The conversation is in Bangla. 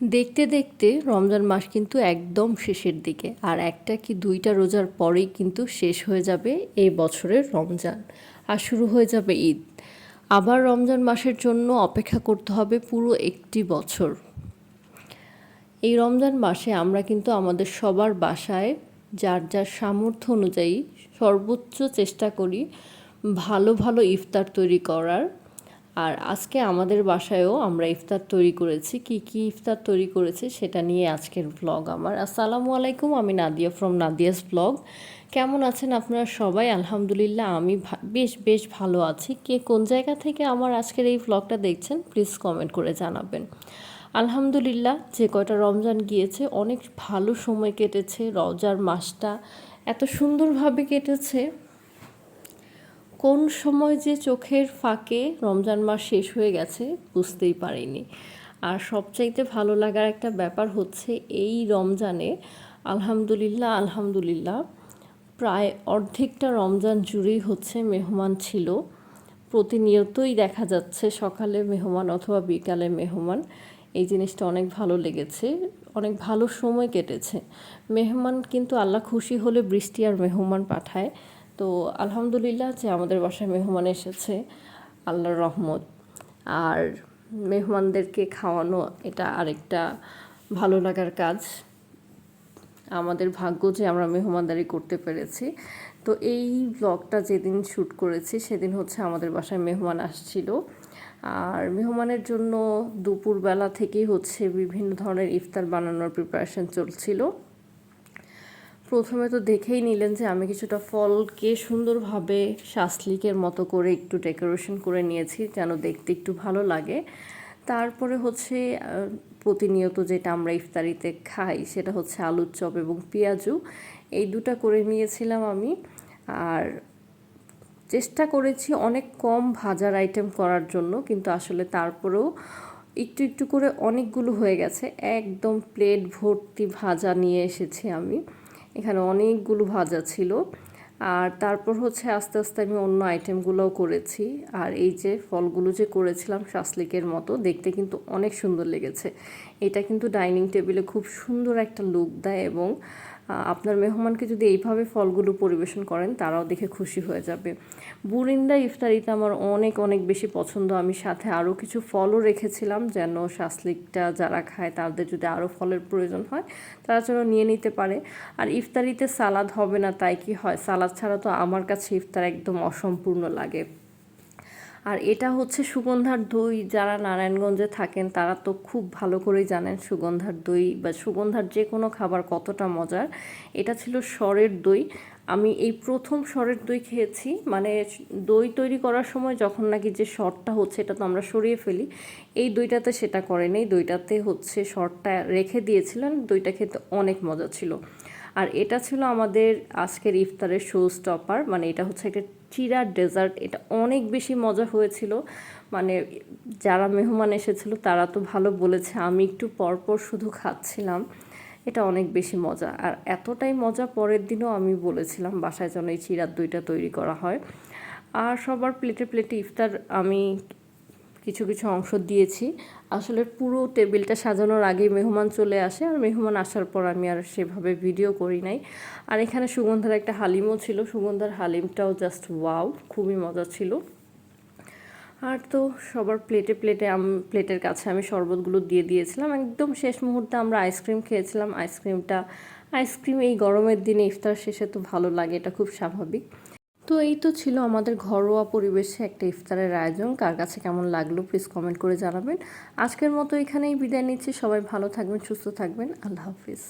দেখতে দেখতে রমজান মাস কিন্তু একদম শেষের দিকে, আর একটা কি দুইটা রোজার পরেই কিন্তু শেষ হয়ে যাবে এই বছরের রমজান, আর শুরু হয়ে যাবে ঈদ। আবার রমজান মাসের জন্য অপেক্ষা করতে হবে পুরো একটি বছর। এই রমজান মাসে আমরা কিন্তু আমাদের সবার বাসায় যার যার সামর্থ্য অনুযায়ী সর্বোচ্চ চেষ্টা করি ভালো ভালো ইফতার তৈরি করার আর আজকে আমাদের বাসায়ও আমরা ইফতার তৈরি করেছি। কি কি ইফতার তৈরি করেছি সেটা নিয়ে আজকের ব্লগ আমার। আসসালামু আলাইকুম, আমি নাদিয়া ফ্রম নাদিয়াস ব্লগ কেমন আছেন আপনারা সবাই? আলহামদুলিল্লাহ, আমি বেশ বেশ ভালো আছি। কে কোন জায়গা থেকে আমার আজকের এই ব্লগটা দেখছেন প্লিজ কমেন্ট করে জানাবেন। আলহামদুলিল্লাহ, যে কয়টা রমজান গিয়েছে, অনেক ভালো সময় কেটেছে। রোজার মাসটা এত সুন্দরভাবে কেটেছে। কোন সময় যে চোখের ফাঁকে রমজান মাস শেষ হয়ে গেছে বুঝতেই পারিনি। আর সবচাইতে ভালো লাগার একটা ব্যাপার হচ্ছে এই রমজানে আলহামদুলিল্লাহ আলহামদুলিল্লাহ প্রায় অর্ধেকটা রমজান জুড়েই হচ্ছে মেহমান ছিল। প্রতিনিয়তই দেখা যাচ্ছে সকালে মেহমান অথবা বিকালে মেহমান। এই জিনিসটা অনেক ভালো লেগেছে, অনেক ভালো সময় কেটেছে। মেহমান কিন্তু আল্লাহ খুশি হলে বৃষ্টি আর মেহমান পাঠায়। তো আলহামদুলিল্লাহ যে আমাদের বাসায় মেহমান এসেছে, আল্লাহর রহমত। আর মেহমানদেরকে খাওয়ানো এটা আরেকটা ভালো লাগার কাজ। আমাদের ভাগ্য যে আমরা মেহমানদারি করতে পেরেছি। তো এই ব্লগটা যেদিন শ্যুট করেছি, সেদিন হচ্ছে আমাদের বাসায় মেহমান আসছিল। আর মেহমানের জন্য দুপুরবেলা থেকেই হচ্ছে বিভিন্ন ধরনের ইফতার বানানোর প্রিপারেশন চলছিল। প্রথমে তো দেখেই নিলেন যে আমি কিছুটা ফলকে সুন্দরভাবে শাসলিকের মতো করে একটু ডেকোরেশন করে নিয়েছি, যেন দেখতে একটু ভালো লাগে। তারপরে হচ্ছে প্রতিনিয়ত যেটা আমরা ইফতারিতে খাই সেটা হচ্ছে আলুর চপ এবং পেঁয়াজু। এই দুটা করে নিয়েছিলাম আমি। আর চেষ্টা করেছি অনেক কম ভাজার আইটেম করার জন্য, কিন্তু আসলে তারপরেও একটু একটু করে অনেকগুলো হয়ে গেছে। একদম প্লেট ভর্তি ভাজা নিয়ে এসেছি আমি। এখানে অনেকগুলো ভাজা ছিল। আর তারপর হচ্ছে আস্তে আস্তে আমি অন্য আইটেমগুলোও করেছি। আর এই যে ফলগুলো যে করেছিলাম শাসলিকের মতো, দেখতে কিন্তু অনেক সুন্দর লেগেছে। এটা কিন্তু ডাইনিং টেবিলে খুব সুন্দর একটা লুক দেয় এবং আপনার মেহমানকে যদি এইভাবে ফলগুলো পরিবেশন করেন, তারাও দেখে খুশি হয়ে যাবে। বুরিন্দা ইফতারিতে আমার অনেক অনেক বেশি পছন্দ। আমি সাথে আরও কিছু ফলও রেখেছিলাম, যেন শাসলিকটা যারা খায়, তাদের যদি আরও ফলের প্রয়োজন হয়, তারা যেন নিয়ে নিতে পারে। আর ইফতারিতে সালাদ হবে না, তাই কি হয়? সালাদ ছাড়া তো আমার কাছে ইফতার একদম অসম্পূর্ণ লাগে। আর এটা হচ্ছে সুগন্ধার দই। যারা নারায়ণগঞ্জে থাকেন, তারা তো খুব ভালো করেই জানেন সুগন্ধার দই বা সুগন্ধার যে কোনো খাবার কতটা মজার। এটা ছিল স্বরের দই। আমি এই প্রথম স্বরের দই খেয়েছি। মানে দই তৈরি করার সময় যখন নাকি যে শরটা হচ্ছে, এটা তো আমরা সরিয়ে ফেলি, এই দইটাতে সেটা করেনি দইটাতে হচ্ছে শরটা রেখে দিয়েছিলেন দইটা খেতে অনেক মজা ছিল। আর এটা ছিল আমাদের আজকের ইফতারের শো স্টপার মানে এটা হচ্ছে একটা চিরা ডেজার্ট এটা অনেক বেশি মজা হয়েছিল। মানে যারা মেহমান এসেছিল, তারা তো ভালো বলেছে, আমি একটু পরপর শুধু খাচ্ছিলাম। এটা অনেক বেশি মজা। আর এতটাই মজা পরের দিনও আমি বলেছিলাম বাসায় যেন এই চিরার দইটা তৈরি করা হয়। আর সবার প্লেটে প্লেটে ইফতার আমি কিছু কিছু অংশ দিয়েছি। আসলে পুরো টেবিলটা সাজানোর আগেই মেহমান চলে আসে আর মেহমান আসার পর আমি আর সেভাবে ভিডিও করি নাই। আর এখানে সুগন্ধার একটা হালিমও ছিল। সুগন্ধার হালিমটাও জাস্ট ওয়াও খুবই মজা ছিল। আর তো সবার প্লেটে প্লেটে আম প্লেটের কাছে আমি শরবতগুলো দিয়ে দিয়েছিলাম। একদম শেষ মুহূর্তে আমরা আইসক্রিম খেয়েছিলাম। আইসক্রিমটা আইসক্রিম এই গরমের দিনে ইফতার শেষে তো ভালো লাগে, এটা খুব স্বাভাবিক। তো এই তো ছিল আমাদের ঘরোয়া পরিবেশে একটা ইফতারের আয়োজন। কার কাছে কেমন লাগল প্লিজ কমেন্ট করে জানাবেন। আজকের মতো এখানেই বিদায় নিচ্ছি। সবাই ভালো থাকবেন, সুস্থ থাকবেন। আল্লাহ হাফিজ।